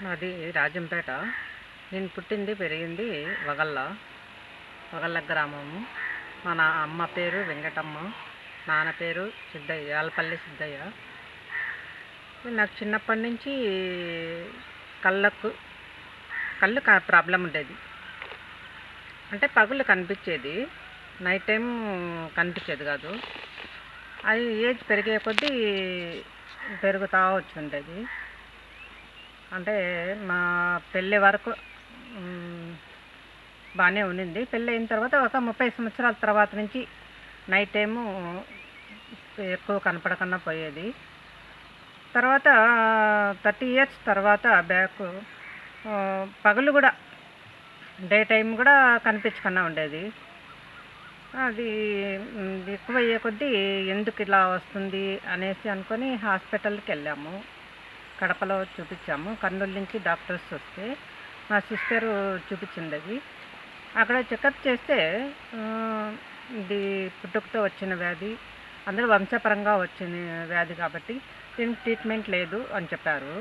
నాది రాజంపేట. నేను పుట్టింది పెరిగింది వగల్ల వగల్ల గ్రామము. మా నా అమ్మ పేరు వెంకటమ్మ నాన్న పేరు సిద్ధయ్య ఆలపల్లి సిద్ధయ్య. నాకు చిన్నప్పటి నుంచి కళ్ళకు కళ్ళు కా- ప్రాబ్లం ఉండేది. అంటే పగులు కనిపించేది. నైట్ టైం కనిపించేది కాదు. అది ఏజ్ పెరిగే కొద్దీ పెరుగుతూ వచ్చి ఉండేది అంటే మా పెళ్ళి వరకు బాగానే ఉండింది పెళ్ళి అయిన తర్వాత ఒక ముప్పై సంవత్సరాల తర్వాత నుంచి నైట్ టైము ఎక్కువ కనపడకుండా పోయేది. తర్వాత థర్టీ ఇయర్స్ తర్వాత బ్యాక్ పగలు కూడా డే టైం కూడా కనిపించకుండా ఉండేది. అది ఎక్కువ అయ్యే కొద్దీ ఎందుకు ఇలా వస్తుంది అనేసి అనుకొని హాస్పిటల్కి వెళ్ళాము. కడపలో చూపించాము. కర్నూలు నుంచి డాక్టర్స్ వస్తే మా సిస్టరు చూపించింది అది అక్కడ చెకప్ చేస్తే ఇది పుట్టుకతో వచ్చిన వ్యాధి అందరూ వంశపరంగా వచ్చిన వ్యాధి కాబట్టి దీనికి ట్రీట్మెంట్ లేదు అని చెప్పారు.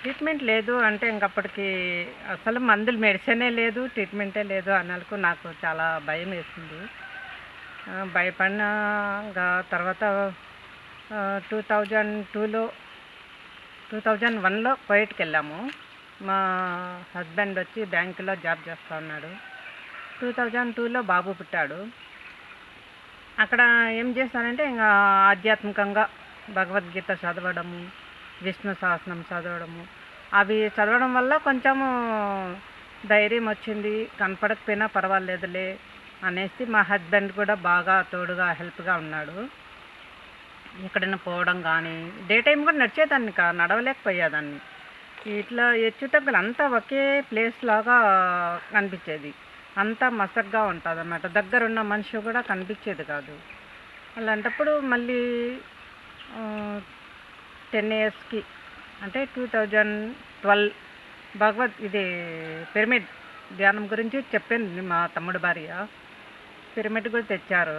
ట్రీట్మెంట్ లేదు అంటే ఇంకప్పటికి అసలు మందులు మెడిసినే లేదు ట్రీట్మెంటే లేదు అన్నలకు నాకు చాలా భయం వేసింది. భయపడిన తర్వాత టూ థౌజండ్ టూలో టూ థౌజండ్ వన్లో కోయట్కి వెళ్ళాము మా హస్బెండ్ వచ్చి బ్యాంకులో జాబ్ చేస్తూ ఉన్నాడు. టూ థౌజండ్ టూలో బాబు పుట్టాడు. అక్కడ ఏం చేస్తానంటే ఇంకా ఆధ్యాత్మికంగా భగవద్గీత చదవడము విష్ణు సహస్రం చదవడము. అవి చదవడం వల్ల కొంచెము ధైర్యం వచ్చింది. కనపడకపోయినా పర్వాలేదులే అనేసి మా హస్బెండ్ కూడా బాగా తోడుగా హెల్ప్గా ఉన్నాడు. ఎక్కడైనా పోవడం కానీ డే టైం కూడా నడిచేదాన్ని కా నడవలేకపోయేదాన్ని. ఇట్లా హెచ్చు అంతా ఒకే ప్లేస్ లాగా కనిపించేది అంతా మసగ్గా ఉంటుంది అన్నమాట దగ్గరున్న మనిషి కూడా కనిపించేది కాదు. అలాంటప్పుడు మళ్ళీ టెన్ ఇయర్స్కి అంటే టూ థౌజండ్ ట్వెల్వ్ భగవద్ ఇది పిరమిడ్ ధ్యానం గురించి చెప్పింది మా తమ్ముడు భార్య. పిరమిడ్ కూడా తెచ్చారు.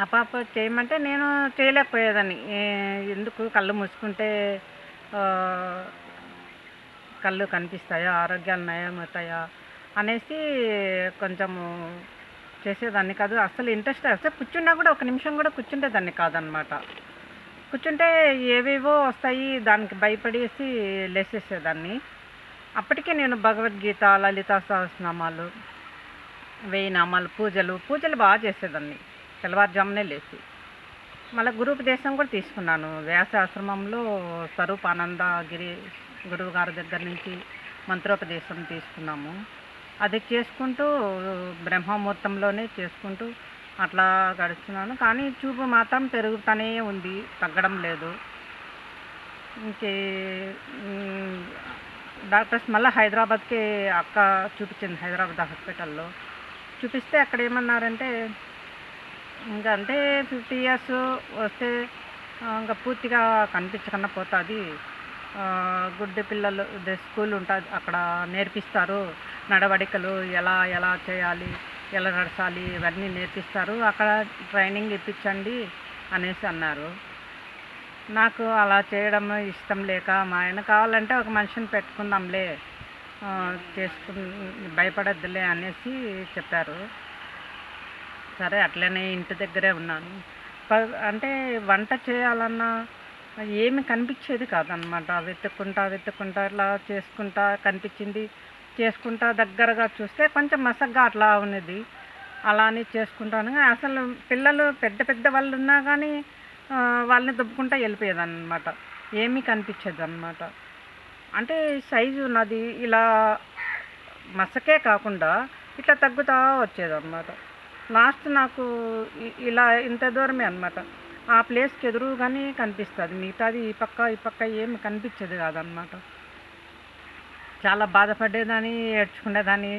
ఆ పాప చేయమంటే నేను చేయలేకపోయేదాన్ని. ఎందుకు? కళ్ళు మూసుకుంటే కళ్ళు కనిపిస్తాయా? ఆరోగ్యాలు నయమవుతాయా అనేసి కొంచెము చేసేదాన్ని కాదు. అసలు ఇంట్రెస్ట్ అసలు కూర్చున్నా కూడా ఒక నిమిషం కూడా కూర్చుంటేదాన్ని కాదనమాట. కూర్చుంటే ఏవేవో వస్తాయి దానికి భయపడేసి లేసేసేదాన్ని. అప్పటికే నేను భగవద్గీత లలితా సహస్రనామాలు వెయ్యి నామాలు పూజలు పూజలు బాగా చేసేదాన్ని. తెల్లవారుజామునే లేచి. మళ్ళీ గురుపదేశం కూడా తీసుకున్నాను. వ్యాస ఆశ్రమంలో స్వరూపానంద గిరి గురువు గారి దగ్గర నుంచి మంత్రోపదేశం తీసుకున్నాము. అది చేసుకుంటూ బ్రహ్మముహూర్తంలోనే చేసుకుంటూ అట్లా గడుస్తున్నాను కానీ చూపు మాత్రం పెరుగుతూనే ఉంది తగ్గడం లేదు. ఇంకే డాక్టర్స్ మళ్ళీ హైదరాబాద్కి అక్క చూపించింది హైదరాబాద్ హాస్పిటల్లో. చూపిస్తే అక్కడ ఏమన్నారంటే ఇంకా అంటే ఫిఫ్టీ ఇయర్స్ వస్తే ఇంకా పూర్తిగా కనిపించకుండా పోతుంది. గుడ్డి పిల్లలు స్కూల్ ఉంటుంది అక్కడ నేర్పిస్తారు. నడవడికలు ఎలా ఎలా చేయాలి ఎలా నడచాలి ఇవన్నీ నేర్పిస్తారు. అక్కడ ట్రైనింగ్ ఇప్పించండి అనేసి అన్నారు. నాకు అలా చేయడం ఇష్టం లేక మా ఆయన కావాలంటే ఒక మనిషిని పెట్టుకుందాంలే చేసుకు భయపడద్దులే అనేసి చెప్పారు. సరే అట్లనే ఇంటి దగ్గరే ఉన్నాను. ప- అంటే వంట చేయాలన్నా ఏమి కనిపించేది కాదనమాట వెతుక్కుంటా వెతుక్కుంటా ఇట్లా చేసుకుంటా కనిపించింది. చేసుకుంటా దగ్గరగా చూస్తే కొంచెం మసగ్గా అట్లా ఉన్నది. అలా అని చేసుకుంటాను. కానీ అసలు పిల్లలు పెద్ద పెద్ద వాళ్ళు ఉన్నా కానీ వాళ్ళని దుబ్బుకుంటా వెళ్ళిపోయేదన్నమాట. ఏమీ కనిపించేది అనమాట అంటే సైజు నాది ఇలా మసకే కాకుండా ఇట్లా తగ్గుతూ వచ్చేదన్నమాట. లాస్ట్ నాకు ఇ- ఇలా ఇంత దూరమే అనమాట ఆ ప్లేస్కి ఎదురుగానే కనిపిస్తుంది. మిగతాది ఈ పక్క ఈ పక్క ఏమి కనిపించేది కాదనమాట చాలా బాధపడేదాన్ని ఏడ్చుకునేదాన్ని.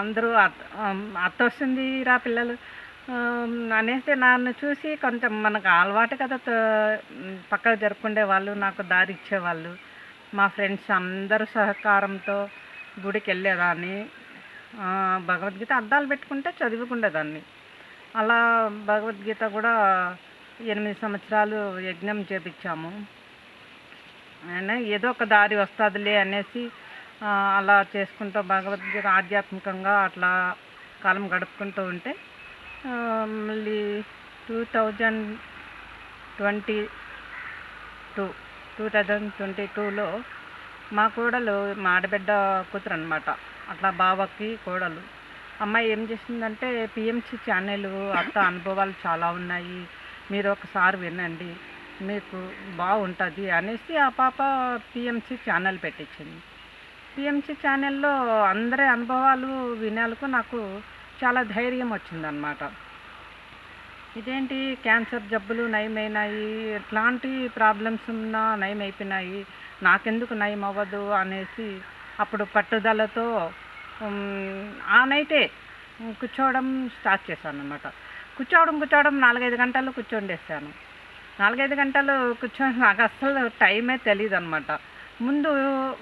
అందరూ అత్త అత్త వస్తుంది రా పిల్లలు. అనేస్తే అనేసి నన్ను చూసి కొంచెం మనకు అలవాటు కదా పక్కకు జరుపుకునే వాళ్ళు నాకు దారి ఇచ్చేవాళ్ళు. మా ఫ్రెండ్స్ అందరూ సహకారంతో గుడికి వెళ్ళేదాన్ని భగవద్గీత అద్దాలు పెట్టుకుంటే చదువుకుండేదాన్ని అలా భగవద్గీత కూడా ఎనిమిది సంవత్సరాలు యజ్ఞం చేపించాము. అయినా ఏదో ఒక దారి వస్తుందిలే అనేసి అలా చేసుకుంటూ భగవద్గీత ఆధ్యాత్మికంగా అట్లా కాలం గడుపుకుంటూ ఉంటే మళ్ళీ two thousand twenty two two thousand twenty టూలో మా కూడలు మా ఆడబిడ్డ కూతురు అనమాట అట్లా బావకి కోడలు. అమ్మాయి ఏం చేసిందంటే పిఎంసి ఛానల్ అత్త అనుభవాలు చాలా ఉన్నాయి. మీరు ఒకసారి వినండి. మీకు బాగుంటుంది అనేసి ఆ పాప పిఎంసి ఛానల్ పెట్టించింది. పిఎంసి ఛానల్లో అందరి అనుభవాలు వినేందుకు నాకు చాలా ధైర్యం వచ్చిందనమాట ఇదేంటి? క్యాన్సర్ జబ్బులు నయమైనాయి. ఎట్లాంటి ప్రాబ్లమ్స్ ఉన్నా నయమైపోయినాయి. నాకెందుకు నయం అవ్వదు అనేసి అప్పుడు పట్టుదలతో ఆనైతే కూర్చోవడం స్టార్ట్ చేశాను అనమాట కూర్చోవడం కూర్చోవడం నాలుగైదు గంటలు కూర్చోండేసాను. నాలుగైదు గంటలు కూర్చొని నాకు అస్సలు టైమే తెలియదు అనమాట ముందు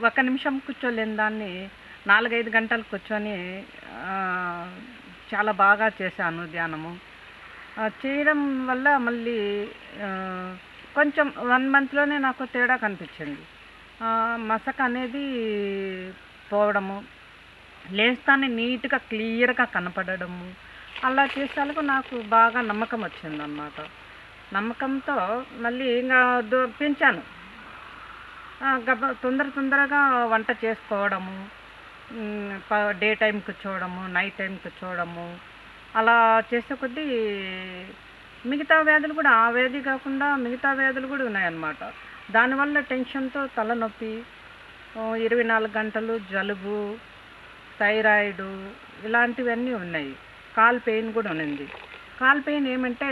ఒక నిమిషం కూర్చోలేని దాన్ని నాలుగైదు గంటలు కూర్చొని చాలా బాగా చేశాను ధ్యానము. చేయడం వల్ల మళ్ళీ కొంచెం వన్ మంత్లోనే నాకు తేడా కనిపించింది. మసక అనేది పోవడము లేస్తానే నీట్గా క్లియర్గా కనపడడము అలా చేసేందుకు నాకు బాగా నమ్మకం వచ్చిందన్నమాట. నమ్మకంతో మళ్ళీ ఇంకా దో- పెంచాను. గబ తొందర తొందరగా వంట చేసుకోవడము ప- డే టైం కూర్చోవడము నైట్ టైం కూర్చోవడము అలా చేసే కొద్దీ మిగతా వ్యాధులు కూడా ఆ వ్యాధి కాకుండా మిగతా వ్యాధులు కూడా ఉన్నాయన్నమాట. దానివల్ల టెన్షన్తో తలనొప్పి ఇరవై నాలుగు గంటలు జలుబు థైరాయిడు ఇలాంటివన్నీ ఉన్నాయి. కాల్ పెయిన్ కూడా ఉన్నింది. కాల్ పెయిన్ ఏమంటే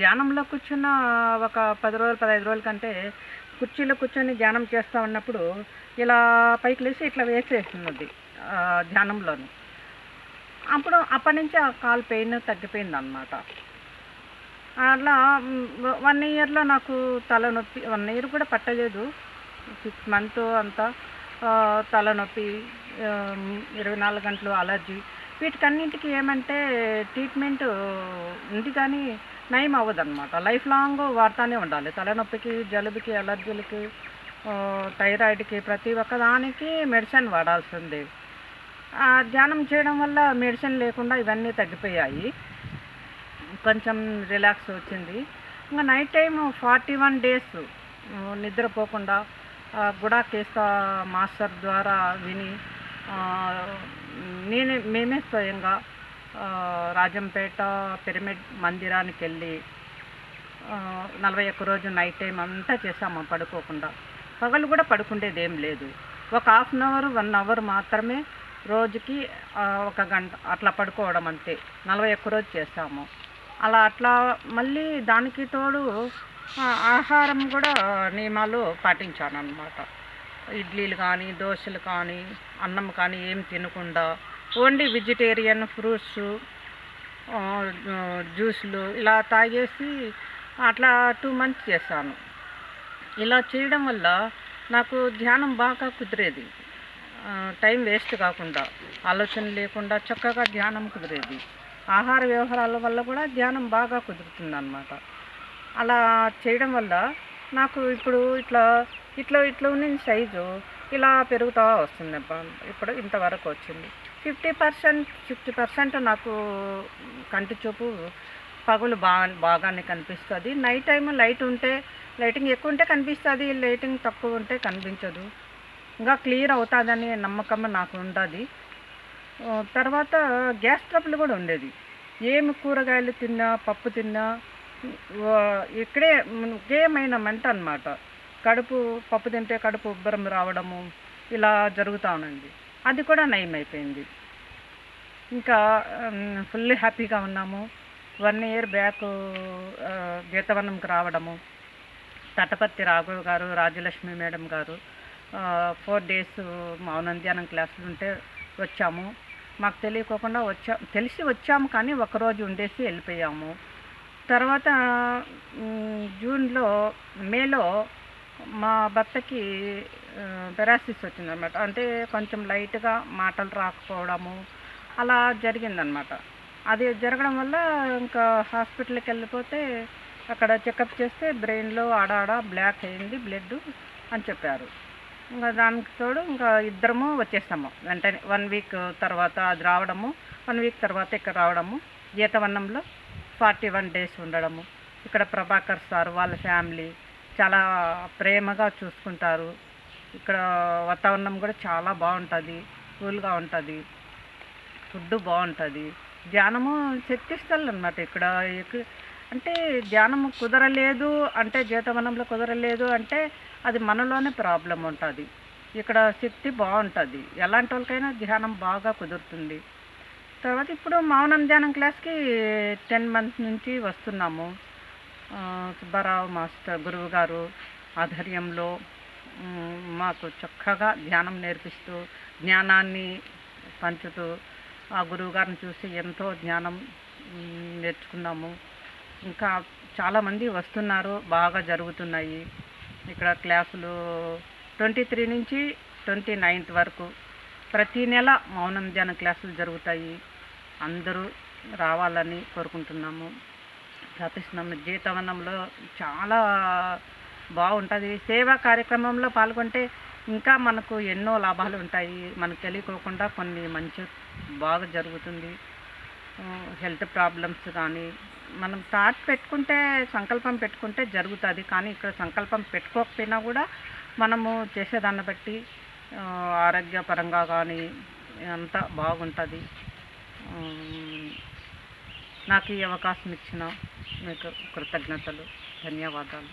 ధ్యానంలో కూర్చున్న ఒక పది రోజులు పదహైదు రోజుల కంటే కుర్చీలో కూర్చొని ధ్యానం చేస్తూ ఉన్నప్పుడు ఇలా పైకి లేచి ఇట్లా వేసేస్తున్నది ధ్యానంలోని. అప్పుడు అప్పటి నుంచి ఆ కాల్ పెయిన్ తగ్గిపోయింది అనమాట అట్లా వన్ ఇయర్లో నాకు తలనొప్పి వన్ ఇయర్ కూడా పట్టలేదు. సిక్స్ మంత్ అంతా తలనొప్పి ఇరవై నాలుగు గంటలు అలర్జీ వీటికన్నింటికి ఏమంటే ట్రీట్మెంట్ ఉంది కానీ నయం అవ్వదన్నమాట. లైఫ్ లాంగ్ వాడుతూనే ఉండాలి. తలనొప్పికి జలుబుకి అలర్జీలకి థైరాయిడ్కి ప్రతి ఒక్క దానికి మెడిసిన్ వాడాల్సిందే. ధ్యానం చేయడం వల్ల మెడిసిన్ లేకుండా ఇవన్నీ తగ్గిపోయాయి. కొంచెం రిలాక్స్ వచ్చింది. ఇంకా night time forty one days నిద్రపోకుండా గుడా కేస్తా మాస్టర్ ద్వారా విని నేనే మేమే స్వయంగా రాజంపేట పిరమిడ్ మందిరానికి వెళ్ళి నలభై ఒక్క రోజు నైట్ టైం అంతా చేసాము పడుకోకుండా. పగలు కూడా పడుకుండేది ఏం లేదు. ఒక half an hour one hour మాత్రమే రోజుకి ఒక గంట అట్లా పడుకోవడం అంతే. నలభై ఒక్క రోజు చేసాము అలా అట్లా మళ్ళీ దానికి తోడు ఆహారం కూడా నియమాలు పాటించాను అనమాట ఇడ్లీలు కానీ దోశలు కానీ అన్నం కానీ ఏం తినకుండా ఓన్లీ వెజిటేరియన్ ఫ్రూట్స్ జ్యూస్లు ఇలా తాగేసి అట్లా టూ మంత్స్ చేశాను. ఇలా చేయడం వల్ల నాకు ధ్యానం బాగా కుదిరేది. టైం వేస్ట్ కాకుండా ఆలోచన లేకుండా చక్కగా ధ్యానం కుదిరేది. ఆహార వ్యవహారాల వల్ల కూడా ధ్యానం బాగా కుదురుతుంది అనమాట అలా చేయడం వల్ల నాకు ఇప్పుడు ఇట్లా ఇట్లా ఇట్లా ఉన్న సైజు ఇలా పెరుగుతూ వస్తుంది ఇప్పుడు ఇంతవరకు వచ్చింది. ఫిఫ్టీ పర్సెంట్ ఫిఫ్టీ పర్సెంట్ నాకు కంటి చూపు పగులు బాగా బాగానే కనిపిస్తుంది. నైట్ టైం లైట్ ఉంటే లైటింగ్ ఎక్కువ ఉంటే కనిపిస్తుంది లైటింగ్ తక్కువ ఉంటే కనిపించదు. ఇంకా క్లియర్ అవుతుందని నమ్మకం నాకు ఉంటుంది. తర్వాత గ్యాస్ ట్రబుల్ కూడా ఉండేది. ఏమి కూరగాయలు తిన్నా పప్పు తిన్నా ఇక్కడే ఏమైనా మంట అనమాట కడుపు పప్పు తింటే కడుపు ఉబ్బరం రావడము ఇలా జరుగుతూ ఉండింది. అది కూడా నయం అయిపోయింది ఇంకా ఫుల్ హ్యాపీగా ఉన్నాము. వన్ ఇయర్ బ్యాక్ గీతవనంకి రావడము. Tataparthi Raghav garu Rajalakshmi madam garu four days మౌనం ధ్యానం క్లాసులు ఉంటే వచ్చాము. మాకు తెలియకోకుండా వచ్చా తెలిసి వచ్చాము కానీ ఒకరోజు ఉండేసి వెళ్ళిపోయాము. తర్వాత జూన్లో మేలో మా భర్తకి పెరాసిస్ వచ్చిందనమాట అంటే కొంచెం లైట్గా మాటలు రాకపోవడము అలా జరిగిందనమాట అది జరగడం వల్ల ఇంకా హాస్పిటల్కి వెళ్ళిపోతే అక్కడ చెకప్ చేస్తే బ్రెయిన్లో ఆడాడ ఆడ బ్లాక్ అయింది బ్లడ్ అని చెప్పారు. ఇంకా దానికి తోడు ఇంకా ఇద్దరము వచ్చేస్తాము. వెంటనే వన్ వీక్ తర్వాత అది రావడము వన్ వీక్ తర్వాత ఇక్కడ రావడము జీతవన్నంలో ఫార్టీ వన్ డేస్ ఉండడము. ఇక్కడ ప్రభాకర్ సార్ వాళ్ళ ఫ్యామిలీ చాలా ప్రేమగా చూసుకుంటారు. ఇక్కడ వాతావరణం కూడా చాలా బాగుంటుంది కూల్గా ఉంటుంది ఫుడ్ బాగుంటుంది. ధ్యానము శక్తిస్థలు అనమాట ఇక్కడ. అంటే ధ్యానము కుదరలేదు అంటే జీతవనంలో కుదరలేదు అంటే అది మనలోనే ప్రాబ్లం ఉంటుంది. ఇక్కడ శక్తి బాగుంటుంది. ఎలాంటి వాళ్ళకైనా ధ్యానం బాగా కుదురుతుంది. తర్వాత ఇప్పుడు మౌనం ధ్యానం క్లాస్కి టెన్ మంత్స్ నుంచి వస్తున్నాము. సుబ్బారావు మాస్టర్ గురువు గారు ఆధ్వర్యంలో మాకు చక్కగా ధ్యానం నేర్పిస్తూ జ్ఞానాన్ని పంచుతూ ఆ గురువు గారిని చూసి ఎంతో జ్ఞానం నేర్చుకున్నాము. ఇంకా చాలామంది వస్తున్నారు. బాగా జరుగుతున్నాయి. ఇక్కడ క్లాసులు ట్వంటీ త్రీ నుంచి ట్వంటీ నైన్త్ వరకు. ప్రతి నెల మౌనం ధ్యాన క్లాసులు జరుగుతాయి. అందరూ రావాలని కోరుకుంటున్నాము. ప్రార్థిస్తున్నాము జీతవనంలో చాలా బాగుంటుంది. సేవా కార్యక్రమంలో పాల్గొంటే ఇంకా మనకు ఎన్నో లాభాలు ఉంటాయి. మనకు తెలియకోకుండా కొన్ని మంచి బాగా జరుగుతుంది. హెల్త్ ప్రాబ్లమ్స్ కానీ మనం థాట్ పెట్టుకుంటే సంకల్పం పెట్టుకుంటే జరుగుతుంది. కానీ ఇక్కడ సంకల్పం పెట్టుకోకపోయినా కూడా మనము చేసేదాన్ని బట్టి ఆరోగ్యపరంగా కానీ అంతా బాగుంటుంది. నాకు ఈ అవకాశం ఇచ్చిన మీకు కృతజ్ఞతలు ధన్యవాదాలు.